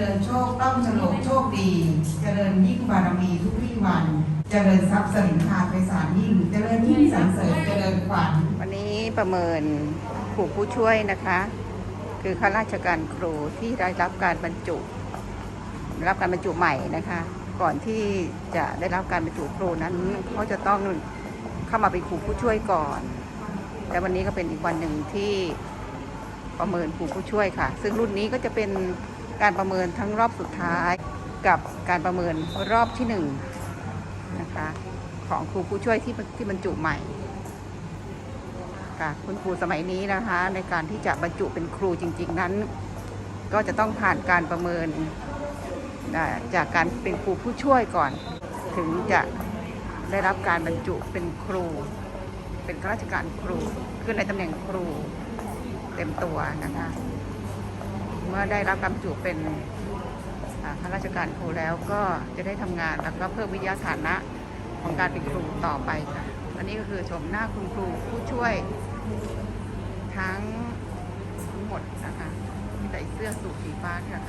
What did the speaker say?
ริญโชคต้องฉลกโชคดี เจริญยิ่งบารมีทุกวี่วัน เจริญทรัพย์สริงคาไปสารยิ่ง เจริญยิ่งสันเสริญเจริญขวัญวันนี้ประเมินครูผู้ช่วยนะคะ คือข้าราชการครูที่ได้รับการบรรจุได้รับการบรรจุใหม่นะคะ ก่อนที่จะได้รับการบรรจุครูนั้นเขาจะต้องเข้ามาเป็นครูผู้ช่วยก่อนและวันนี้ก็เป็นอีกวันหนึ่งที่ประเมินครูผู้ช่วยค่ะ ซึ่งรุ่นนี้ก็จะเป็น การประเมินทั้งรอบสุดท้ายกับการประเมินรอบที่หนึ่งนะคะของครูผู้ช่วยที่ที่บรรจุใหม่ค่ะคุณครูสมัยนี้นะคะ ในการที่จะบรรจุเป็นครูจริง ๆนั้น ก็จะต้องผ่านการประเมินจากการเป็นครูผู้ช่วยก่อน ถึงจะได้รับการบรรจุเป็นครู เป็นข้าราชการครูขึ้นในตำแหน่งครูเต็มตัวนะคะ เมื่อได้รับการจุเป็นข้าราชการครูแล้วก็จะได้ทำงานแล้วก็เพิ่มวิทยาฐานะของการเป็นครูต่อไปค่ะอันนี้ก็คือชมหน้าคุณครูผู้ช่วยทั้งทั้งหมดนะคะที่ใส่เสื้อสูทสีฟ้าค่ะ